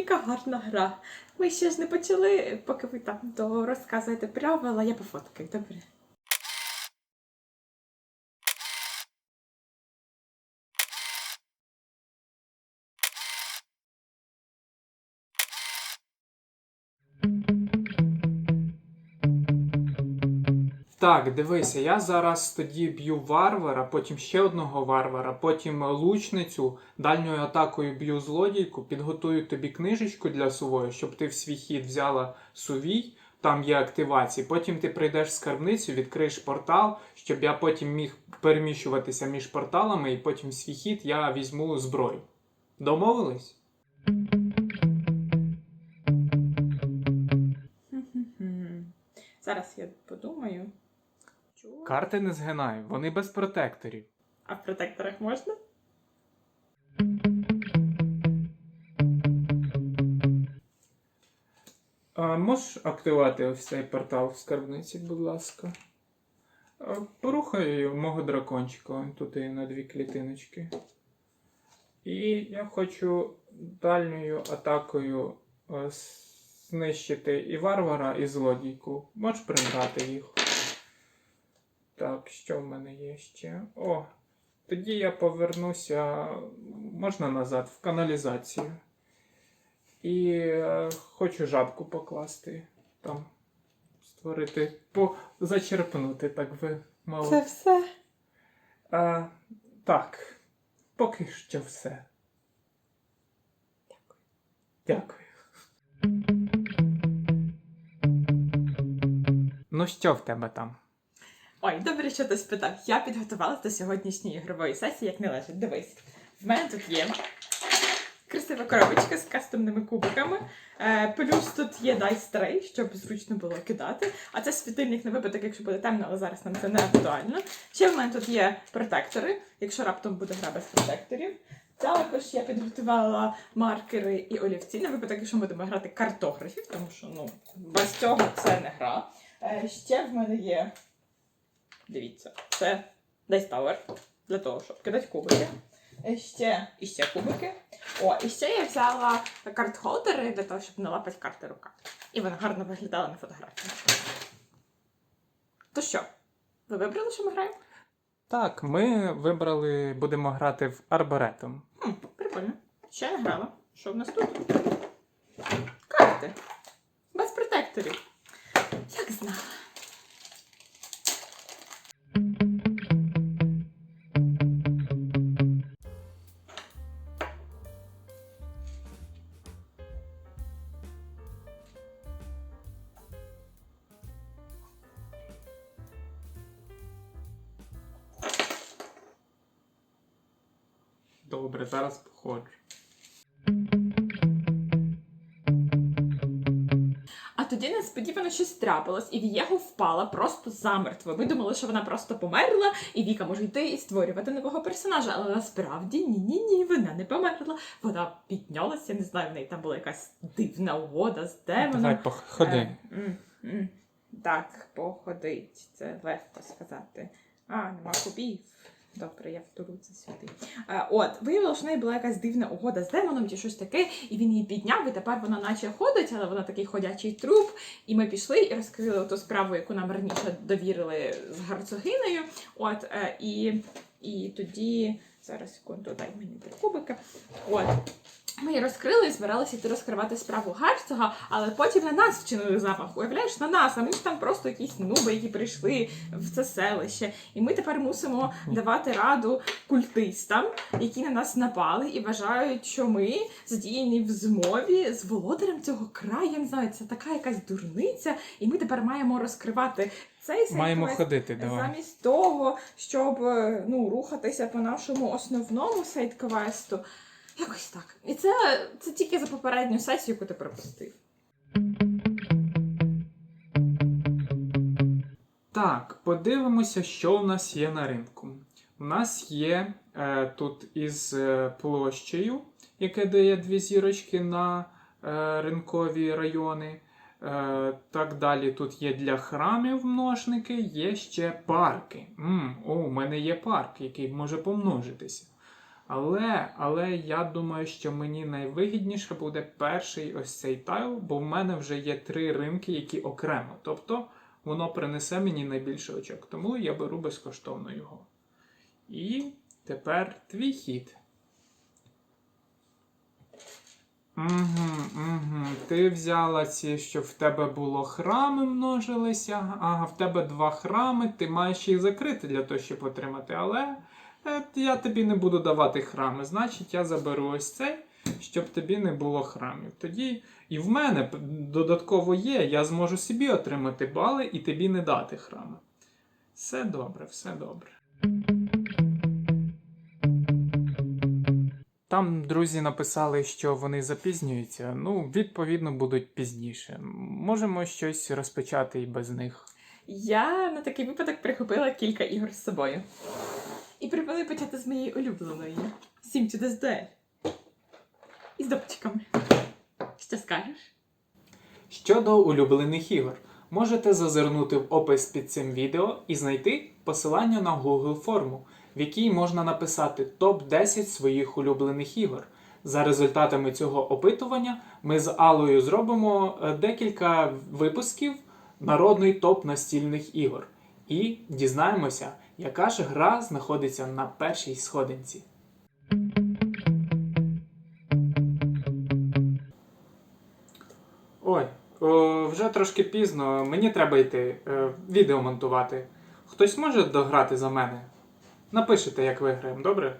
яка гарна гра. Ми ще ж не почали, поки ви там то розказуєте правила, я пофоткаю, добре. Так, дивися, я зараз тоді б'ю варвара, потім ще одного варвара, потім лучницю, дальньою атакою б'ю злодійку, підготую тобі книжечку для сувої, щоб ти в свій хід взяла сувій, там є активації. Потім ти прийдеш в скарбницю, відкриєш портал, щоб я потім міг переміщуватися між порталами, і потім в свій хід я візьму зброю. Домовились? Зараз я подумаю. Чого? Карти не згинай, вони без протекторів. А в протекторах можна? А, можеш активувати ось цей портал в скарбниці, будь ласка. А, Порухай мого дракончика он туди на дві клітиночки. І я хочу дальньою атакою е, знищити і варвара, і злодійку. Можеш прибрати їх. Так, що в мене є ще? О, тоді я повернуся можна назад в каналізацію. І е, хочу жабку покласти там. Створити, по, зачерпнути, так би мало. Це все. А, так, поки що все. Дякую. Ну, що в тебе там? Ой, добре, що ти спитав. Я підготувалася до сьогоднішньої ігрової сесії, як належить. Дивись, в мене тут є красива коробочка з кастомними кубиками. Е, плюс тут є Dice Tray, щоб зручно було кидати. А це світильник на випадок, якщо буде темно, але зараз нам це не актуально. Ще в мене тут є протектори, якщо раптом буде гра без протекторів. Також я підготувала маркери і олівці на випадок, якщо ми будемо грати картографів, тому що ну, без цього це не гра. Е, ще в мене є Дивіться, це Dice Tower для того, щоб кидати кубики. Е, Ще і ще кубики. О, і ще я взяла карт-холдери для того, щоб налапати карти руками. І вона гарно виглядала на фотографії. То що, ви вибрали, що ми граємо? Так, ми вибрали, будемо грати в Арборетум. Хм, прикольно. Ще не грала. Що в нас тут? Карти. Без протекторів. Як знала. Добре, зараз походжу. А тоді несподівано щось трапилось, і Вієго впала просто замертво. Ми думали, що вона просто померла, і Віка може йти і створювати нового персонажа. Але насправді ні, ні, ні, вона не померла. Вона піднялася, не знаю, в неї там була якась дивна угода з демоном. Давай походи. Е, м, м. Так, походить. Це легко сказати. А, нема кубів. Добре, я втуру це сюди. Е, от, виявилося, що в неї була якась дивна угода з демоном чи щось таке, і він її підняв, і тепер вона наче ходить, але вона такий ходячий труп. І ми пішли і розкрили ту справу, яку нам раніше довірили з герцогинею. От, е, і, і тоді. Зараз секунду, дай мені три кубики. От. Ми розкрили і збиралися йти розкривати справу герцога, але потім на нас вчинили замах. Уявляєш, на нас, а ми ж там просто якісь нуби, які прийшли в це селище. І ми тепер мусимо давати раду культистам, які на нас напали і вважають, що ми задіяні в змові з володарем цього краю. Я не знаю, це така якась дурниця, і ми тепер маємо розкривати цей сайт Маємо квест ходити, давай. замість того, щоб е, ну, рухатися по нашому основному сайт-квесту. Якось так. І це, це тільки за попередню сесію, яку ти пропустив. Так, подивимося, що в нас є на ринку. У нас є е, тут із е, площею, яке дає дві зірочки на е, ринкові райони. Е, так далі тут є для храмів множники, є ще парки. м о, у мене є парк, який може помножитися. Але, але я думаю, що мені найвигідніше буде перший ось цей тайл, бо в мене вже є три ринки, які окремо. Тобто воно принесе мені найбільше очок. Тому я беру безкоштовно його. І тепер твій хід. Угу, угу. Ти взяла ці, щоб в тебе було храми множилися. Ага, в тебе два храми, ти маєш їх закрити для того, щоб отримати. Але е, я тобі не буду давати храми. Значить, я заберу ось цей, щоб тобі не було храмів. Тоді і в мене додатково є, я зможу собі отримати бали і тобі не дати храми. Все добре, все добре. Там друзі написали, що вони запізнюються. Ну, відповідно, будуть пізніше. Можемо щось розпочати і без них. Я на такий випадок прихопила кілька ігор з собою. І пропоную почати з моєї улюбленої. Сім to this duel. Із допчиками. Що скажеш? Щодо улюблених ігор, можете зазирнути в опис під цим відео і знайти посилання на Google форму, в якій можна написати топ-10 своїх улюблених ігор. За результатами цього опитування ми з Алою зробимо е, декілька випусків народний топ настільних ігор і дізнаємося, яка ж гра знаходиться на першій сходинці. Ой, о, вже трошки пізно, мені треба йти, е, відео монтувати. Хтось може дограти за мене? Напишете, як виграємо, добре?